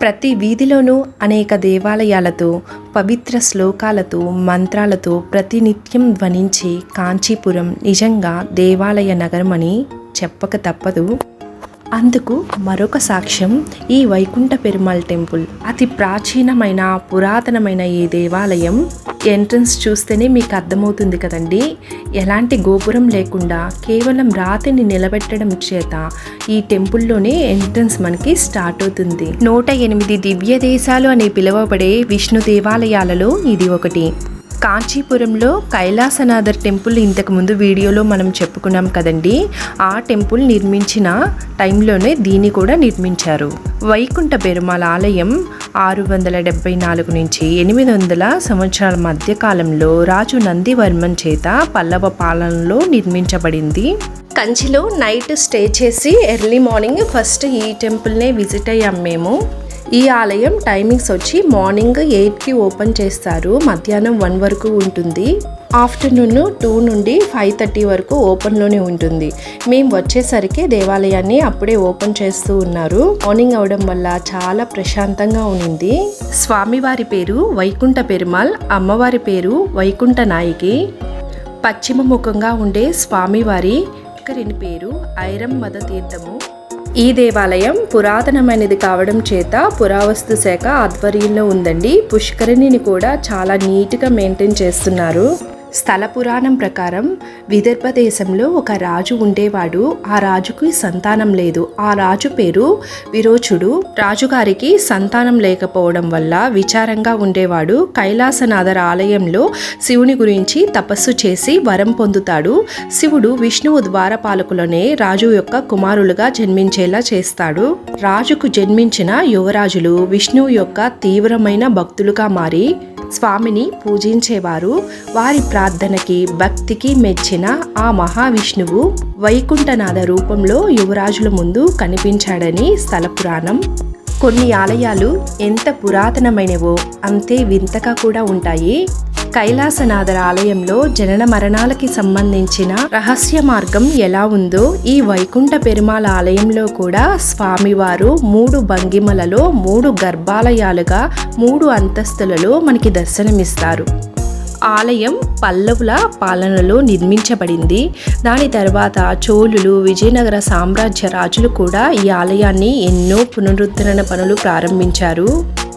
ప్రతి వీధిలోనూ అనేక దేవాలయాలతో పవిత్ర శ్లోకాలతో మంత్రాలతో ప్రతినిత్యం ధ్వనించే కాంచీపురం నిజంగా దేవాలయ నగరమని చెప్పక తప్పదు. అందుకు మరొక సాక్ష్యం ఈ వైకుంఠ పెరుమాళ్ టెంపుల్. అతి ప్రాచీనమైన పురాతనమైన ఈ దేవాలయం ఎంట్రన్స్ చూస్తేనే మీకు అర్థమవుతుంది కదండి. ఎలాంటి గోపురం లేకుండా కేవలం రాతిని నిలబెట్టడం చేత ఈ టెంపుల్లోనే ఎంట్రన్స్ మనకి స్టార్ట్ అవుతుంది. నూట ఎనిమిది దివ్య దేశాలు అని పిలువబడే విష్ణు దేవాలయాలలో ఇది ఒకటి. కాంచీపురంలో కైలాసనాథర్ టెంపుల్ ఇంతకు ముందు వీడియోలో మనం చెప్పుకున్నాం కదండి. ఆ టెంపుల్ నిర్మించిన టైంలోనే దీన్ని కూడా నిర్మించారు. వైకుంఠ పెరుమాల ఆలయం ఆరు వందల డెబ్బై నాలుగు నుంచి ఎనిమిది వందల సంవత్సరాల మధ్య కాలంలో రాజు నందివర్మన్ చేత పల్లవ పాలనలో నిర్మించబడింది. కంచిలో నైట్ స్టే చేసి ఎర్లీ మార్నింగ్ ఫస్ట్ ఈ టెంపుల్నే విజిట్ అయ్యాం మేము. ఈ ఆలయం టైమింగ్స్ వచ్చి మార్నింగ్ ఎయిట్కి ఓపెన్ చేస్తారు. మధ్యాహ్నం వన్ వరకు ఉంటుంది. ఆఫ్టర్నూన్ టూ నుండి ఫైవ్ థర్టీ వరకు ఓపెన్లోనే ఉంటుంది. మేము వచ్చేసరికి దేవాలయాన్ని అప్పుడే ఓపెన్ చేస్తూ ఉన్నారు. మార్నింగ్ అవడం వల్ల చాలా ప్రశాంతంగా ఉన్నింది స్వామివారి పేరు వైకుంఠ పెరుమాల్ అమ్మవారి పేరు వైకుంఠ నాయకి. పశ్చిమ ముఖంగా ఉండే స్వామివారి ఒకరిని పేరు ఐరం మద తీర్థము. ఈ దేవాలయం పురాతనమైనది కావడం చేత పురావస్తు శాఖ ఆధ్వర్యంలో ఉందండి. పుష్కరిణిని కూడా చాలా నీట్గా మెయింటైన్ చేస్తున్నారు. స్థల పురాణం ప్రకారం విదర్భ దేశంలో ఒక రాజు ఉండేవాడు. ఆ రాజుకి సంతానం లేదు. ఆ రాజు పేరు విరోచుడు. రాజుగారికి సంతానం లేకపోవడం వల్ల విచారంగా ఉండేవాడు. కైలాసనాథర్ ఆలయంలో శివుని గురించి తపస్సు చేసి వరం పొందుతాడు. శివుడు విష్ణువు ద్వారపాలకులనే రాజు యొక్క కుమారులుగా జన్మించేలా చేస్తాడు. రాజుకు జన్మించిన యువరాజులు విష్ణువు యొక్క తీవ్రమైన భక్తులుగా మారి స్వామిని పూజించేవారు. వారి ప్రార్థనకి భక్తికి మెచ్చిన ఆ మహావిష్ణువు వైకుంఠనాథ రూపంలో యువరాజుల ముందు కనిపించాడని స్థల పురాణం. కొన్ని ఆలయాలు ఎంత పురాతనమైనవో అంతే వింతగా కూడా ఉంటాయి. కైలాసనాథర్ ఆలయంలో జనన మరణాలకి సంబంధించిన రహస్య మార్గం ఎలా ఉందో ఈ వైకుంఠ పెరుమాళ ఆలయంలో కూడా స్వామివారు మూడు భంగిమలలో మూడు గర్భాలయాలుగా మూడు అంతస్తులలో మనకి దర్శనమిస్తారు. ఆలయం పల్లవుల పాలనలో నిర్మించబడింది. దాని తర్వాత చోళులు విజయనగర సామ్రాజ్య రాజులు కూడా ఈ ఆలయాన్ని ఎన్నో పునరుద్ధరణ పనులు ప్రారంభించారు.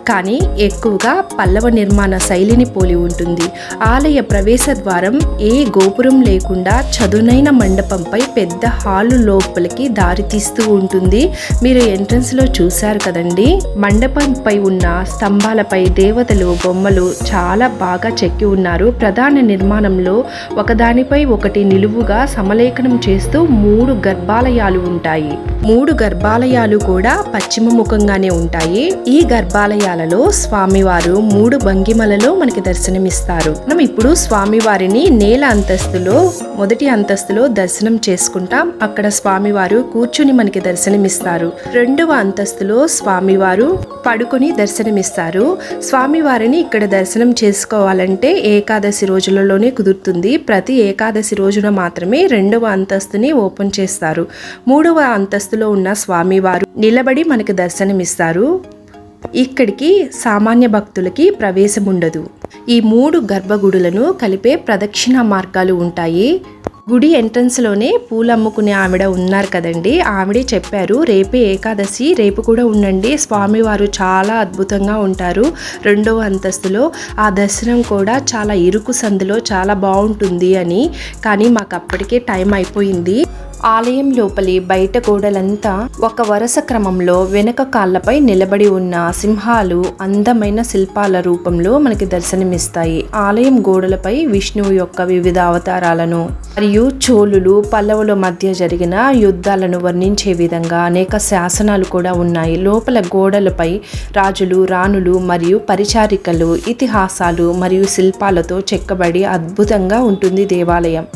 కానీ ఎక్కువగా పల్లవ నిర్మాణ శైలిని పోలి ఉంటుంది. ఆలయ ప్రవేశ ద్వారం ఏ గోపురం లేకుండా చదునైన మండపంపై పెద్ద హాలు లోపలికి దారి తీస్తూ ఉంటుంది. మీరు ఎంట్రన్స్లో చూశారు కదండి. మండపంపై ఉన్న స్తంభాలపై దేవతలు బొమ్మలు చాలా బాగా చెక్కి ఉన్నారు. ప్రధాన నిర్మాణంలో ఒకదానిపై ఒకటి నిలువుగా సమలేఖనం చేస్తూ మూడు గర్భాలయాలు ఉంటాయి. మూడు గర్భాలయాలు కూడా పశ్చిమ ముఖంగానే ఉంటాయి. ఈ గర్భాలయాలు గర్భాలయాలలో స్వామివారు మూడు భంగిమలలో మనకి దర్శనమిస్తారు. మనం ఇప్పుడు స్వామివారిని నేల అంతస్తులో మొదటి అంతస్తులో దర్శనం చేసుకుంటాం. అక్కడ స్వామివారు కూర్చుని మనకి దర్శనమిస్తారు. రెండవ అంతస్తులో స్వామివారు పడుకొని దర్శనమిస్తారు. స్వామివారిని ఇక్కడ దర్శనం చేసుకోవాలంటే ఏకాదశి రోజులలోనే కుదురుతుంది. ప్రతి ఏకాదశి రోజున మాత్రమే రెండవ అంతస్తుని ఓపెన్ చేస్తారు. మూడవ అంతస్తులో ఉన్న స్వామివారు నిలబడి మనకి దర్శనమిస్తారు. ఇక్కడికి సామాన్య భక్తులకి ప్రవేశం ఉండదు ఈ మూడు గర్భగుడులను కలిపే ప్రదక్షిణ మార్గాలు ఉంటాయి. గుడి ఎంట్రన్స్లోనే పూలు అమ్ముకునే ఆవిడ ఉన్నారు కదండి. ఆవిడే చెప్పారు రేపే ఏకాదశి రేపు కూడా ఉండండి. స్వామివారు చాలా అద్భుతంగా ఉంటారు. రెండవ అంతస్తులో ఆ దర్శనం కూడా చాలా ఇరుకు సందులో చాలా బాగుంటుంది అని. కానీ మాకు అప్పటికే టైం అయిపోయింది. ఆలయం లోపలి బయట గోడలంతా ఒక వరుస క్రమంలో వెనక కాళ్ళపై నిలబడి ఉన్న సింహాలు అందమైన శిల్పాల రూపంలో మనకి దర్శనమిస్తాయి. ఆలయం గోడలపై విష్ణువు యొక్క వివిధ అవతారాలను మరియు చోళులు పల్లవుల మధ్య జరిగిన యుద్ధాలను వర్ణించే విధంగా అనేక శాసనాలు కూడా ఉన్నాయి. లోపల గోడలపై రాజులు రాణులు మరియు పరిచారికలు ఇతిహాసాలు మరియు శిల్పాలతో చెక్కబడి అద్భుతంగా ఉంటుంది దేవాలయం.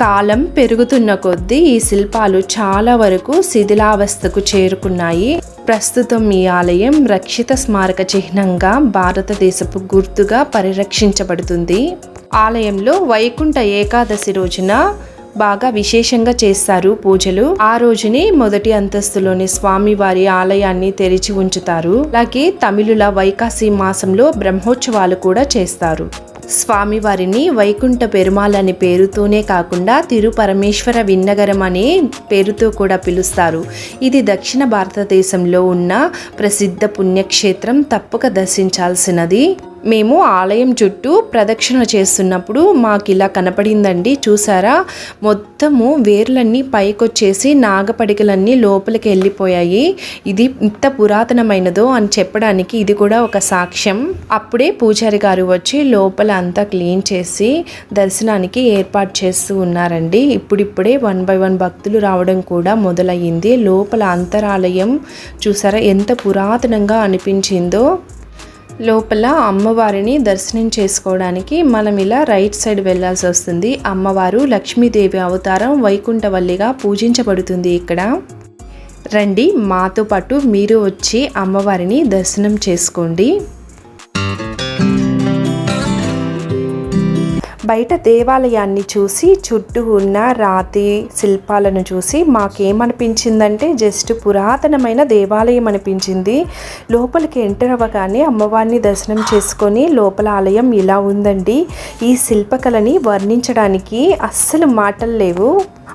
కాలం పెరుగుతున్న కొద్దీ ఈ శిల్పాలు చాలా వరకు శిథిలావస్థకు చేరుకున్నాయి. ప్రస్తుతం ఈ ఆలయం రక్షిత స్మారక చిహ్నంగా భారతదేశపు గుర్తుగా పరిరక్షించబడుతుంది. ఆలయంలో వైకుంఠ ఏకాదశి రోజున బాగా విశేషంగా చేస్తారు పూజలు. ఆ రోజుని మొదటి అంతస్తులోని స్వామివారి ఆలయాన్ని తెరిచి ఉంచుతారు. అలాగే తమిళుల వైకాసి మాసంలో బ్రహ్మోత్సవాలు కూడా చేస్తారు. స్వామివారిని వైకుంఠ పెరుమాల్ అనే పేరుతోనే కాకుండా తిరుపరమేశ్వర విన్నగరం అనే పేరుతో కూడా పిలుస్తారు. ఇది దక్షిణ భారతదేశంలో ఉన్న ప్రసిద్ధ పుణ్యక్షేత్రం. తప్పక దర్శించాల్సినది మేము ఆలయం చుట్టూ ప్రదక్షిణ చేస్తున్నప్పుడు మాకు ఇలా కనపడిందండి. చూసారా? మొత్తము వేర్లన్నీ పైకొచ్చేసి నాగపడికలన్నీ లోపలికి వెళ్ళిపోయాయి. ఇది ఇంత పురాతనమైనదో అని చెప్పడానికి ఇది కూడా ఒక సాక్ష్యం. అప్పుడే పూజారి గారు వచ్చి లోపల అంతా క్లీన్ చేసి దర్శనానికి ఏర్పాటు చేస్తూ ఉన్నారండి. ఇప్పుడిప్పుడే వన్ బై వన్ భక్తులు రావడం కూడా మొదలయ్యింది. లోపల అంతరాలయం చూసారా? ఎంత పురాతనంగా అనిపించిందో. లోపల అమ్మవారిని దర్శనం చేసుకోవడానికి మనం ఇలా రైట్ సైడ్ వెళ్ళాల్సి వస్తుంది. అమ్మవారు లక్ష్మీదేవి అవతారం వైకుంఠవల్లిగా పూజించబడుతుంది ఇక్కడ. రండి మాతో పాటు మీరు వచ్చి అమ్మవారిని దర్శనం చేసుకోండి. బయట దేవాలయాన్ని చూసి చుట్టూ ఉన్న రాతి శిల్పాలను చూసి మాకేమనిపించిందంటే జస్ట్ పురాతనమైన దేవాలయం అనిపించింది. లోపలికి ఎంటర్ అవ్వగానే అమ్మవారిని దర్శనం చేసుకొని లోపల ఆలయం ఇలా ఉందండి. ఈ శిల్పకళని వర్ణించడానికి అస్సలు మాటలు లేవు.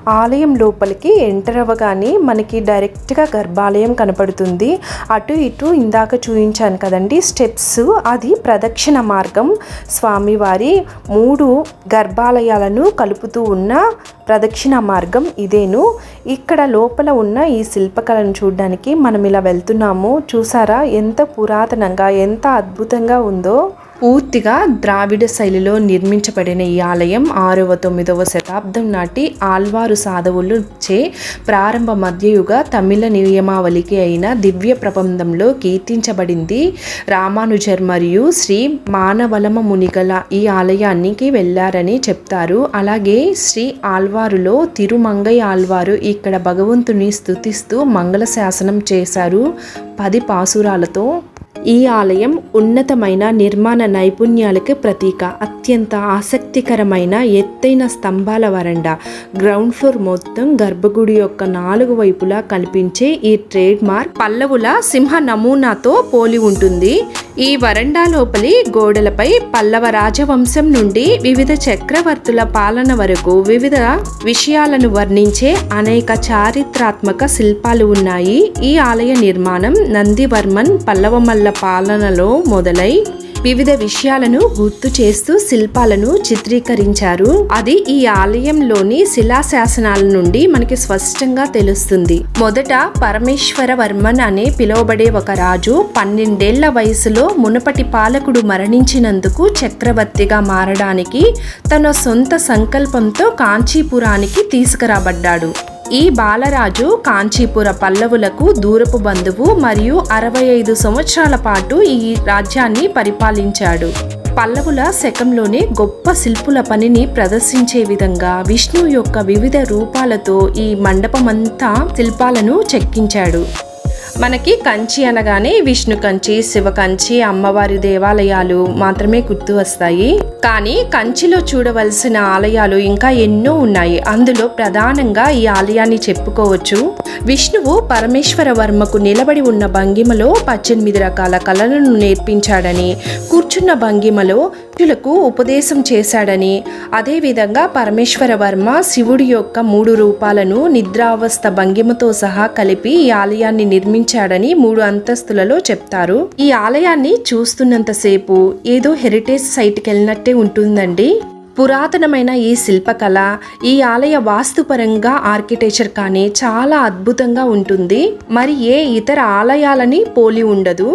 ఆలయం లోపలికి ఎంటర్ అవ్వగానే మనకి డైరెక్ట్గా గర్భాలయం కనపడుతుంది. అటు ఇటు ఇందాక చూపించాను కదండి స్టెప్స్. అది ప్రదక్షిణ మార్గం. స్వామివారి మూడు గర్భాలయాలను కలుపుతూ ఉన్న ప్రదక్షిణ మార్గం ఇదేను. ఇక్కడ లోపల ఉన్న ఈ శిల్పకళను చూడడానికి మనం ఇలా వెళ్తున్నాము. చూసారా ఎంత పురాతనంగా ఎంత అద్భుతంగా ఉందో. పూర్తిగా ద్రావిడ శైలిలో నిర్మించబడిన ఈ ఆలయం ఆరవ తొమ్మిదవ శతాబ్దం నాటి ఆల్వారు సాధవులు చే ప్రారంభ మధ్యయుగ తమిళ నియమావళికి అయిన దివ్య ప్రబంధంలో కీర్తించబడింది. రామానుజర్ మరియు శ్రీ మానవలమ మునిగల ఈ ఆలయానికి వెళ్ళారని చెప్తారు. అలాగే శ్రీ ఆల్వారులో తిరుమంగై ఆల్వారు ఇక్కడ భగవంతుని స్థుతిస్తూ మంగళ శాసనం చేశారు. పది పాసురాలతో ఈ ఆలయం ఉన్నతమైన నిర్మాణ నైపుణ్యాలకు ప్రతీక. అత్యంత ఆసక్తికరమైన ఎత్తైన స్తంభాల వరండా. గ్రౌండ్ ఫ్లోర్ మొత్తం గర్భగుడి యొక్క నాలుగు వైపులా కనిపించే ఈ ట్రేడ్ మార్క్ పల్లవుల సింహ నమూనాతో పోలి ఉంటుంది. ఈ వరండా లోపలి గోడలపై పల్లవ రాజవంశం నుండి వివిధ చక్రవర్తుల పాలన వరకు వివిధ విషయాలను వర్ణించే అనేక చారిత్రాత్మక శిల్పాలు ఉన్నాయి. ఈ ఆలయ నిర్మాణం నందివర్మన్ పల్లవమల్ల పాలనలో మొదలై వివిధ విషయాలను గుర్తు చేస్తూ శిల్పాలను చిత్రీకరించారు. అది ఈ ఆలయంలోని శిలాశాసనాల నుండి మనకి స్పష్టంగా తెలుస్తుంది. మొదట పరమేశ్వర వర్మన్ అనే పిలువబడే ఒక రాజు పన్నెండేళ్ళ వయసులో మునపటి పాలకుడు మరణించినందుకు చక్రవర్తిగా మారడానికి తన సొంత సంకల్పంతో కాంచీపురానికి తీసుకురాబడ్డాడు. ఈ బాలరాజు కాంచీపుర పల్లవులకు దూరపు బంధువు మరియు అరవై ఐదు సంవత్సరాల పాటు ఈ రాజ్యాన్ని పరిపాలించాడు. పల్లవుల శకంలోనే గొప్ప శిల్పుల పనిని ప్రదర్శించే విధంగా విష్ణు యొక్క వివిధ రూపాలతో ఈ మండపమంతా శిల్పాలను చెక్కించాడు. మనకి కంచి అనగానే విష్ణు కంచి శివ కంచి అమ్మవారి దేవాలయాలు మాత్రమే గుర్తు వస్తాయి. కానీ కంచిలో చూడవలసిన ఆలయాలు ఇంకా ఎన్నో ఉన్నాయి. అందులో ప్రధానంగా ఈ ఆలయాన్ని చెప్పుకోవచ్చు. విష్ణువు పరమేశ్వర వర్మకు నిలబడి ఉన్న భంగిమలో పద్దెనిమిది రకాల కళలను నేర్పించాడని కూర్చున్న భంగిమలో భక్తులకు ఉపదేశం చేశాడని అదేవిధంగా పరమేశ్వర వర్మ శివుడి యొక్క మూడు రూపాలను నిద్రావస్థ భంగిమతో సహా కలిపి ఈ ఆలయాన్ని నిర్మించాడని మూడు అంతస్తులలో చెప్తారు. ఈ ఆలయాన్ని చూస్తున్నంతసేపు ఏదో హెరిటేజ్ సైట్కి వెళ్ళినట్టే ఉంటుందండి. పురాతనమైన ఈ శిల్పకళ ఈ ఆలయ వాస్తుపరంగా ఆర్కిటెక్చర్ కానీ చాలా అద్భుతంగా ఉంటుంది. మరి ఏ ఇతర ఆలయాలని పోలి ఉండదు.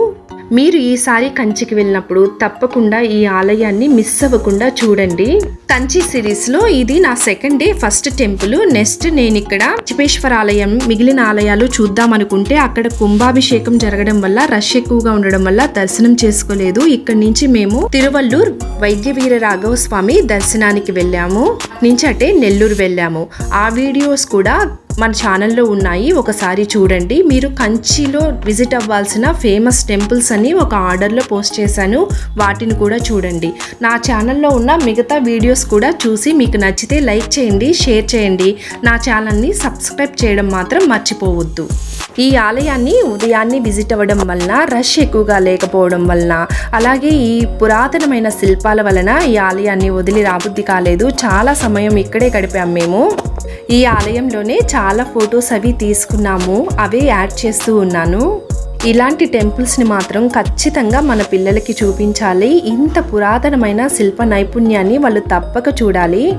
మీరు ఈసారి కంచికి వెళ్ళినప్పుడు తప్పకుండా ఈ ఆలయాన్ని మిస్ అవ్వకుండా చూడండి. కంచి సిరీస్లో ఇది నా second day first temple next నేను ఇక్కడ చిపేశ్వర ఆలయం మిగిలిన ఆలయాలు చూద్దాం అనుకుంటే అక్కడ కుంభాభిషేకం జరగడం వల్ల రష్ ఎక్కువగా ఉండడం వల్ల దర్శనం చేసుకోలేదు. ఇక్కడి నుంచి మేము తిరువల్లూర్ వైద్య వీర రాఘవ స్వామి దర్శనానికి వెళ్ళాము. నుంచి అంటే నెల్లూరు వెళ్ళాము. ఆ వీడియోస్ కూడా మన ఛానల్లో ఉన్నాయి. ఒకసారి చూడండి. మీరు కంచిలో విజిట్ అవ్వాల్సిన ఫేమస్ టెంపుల్స్ అని ఒక ఆర్డర్లో పోస్ట్ చేశాను. వాటిని కూడా చూడండి. నా ఛానల్లో ఉన్న మిగతా వీడియోస్ కూడా చూసి మీకు నచ్చితే లైక్ చేయండి షేర్ చేయండి. నా ఛానల్ని సబ్స్క్రైబ్ చేయడం మాత్రం మర్చిపోవద్దు. ఈ ఆలయాన్ని ఉదయాన్నే విజిట్ అవ్వడం వలన రష్ ఎక్కువగా లేకపోవడం వలన అలాగే ఈ పురాతనమైన శిల్పాల వలన ఈ ఆలయాన్ని వదిలి రాబుద్ది కాలేదు. చాలా సమయం ఇక్కడే గడిపాం మేము. ఈ ఆలయంలోనే చాలా ఫొటోస్ అవి తీసుకున్నాము. అవే యాడ్ చేస్తూ ఉన్నాను. ఇలాంటి టెంపుల్స్ని మాత్రం ఖచ్చితంగా మన పిల్లలకి చూపించాలి. ఇంత పురాతనమైన శిల్ప నైపుణ్యాన్ని వాళ్ళు తప్పక చూడాలి.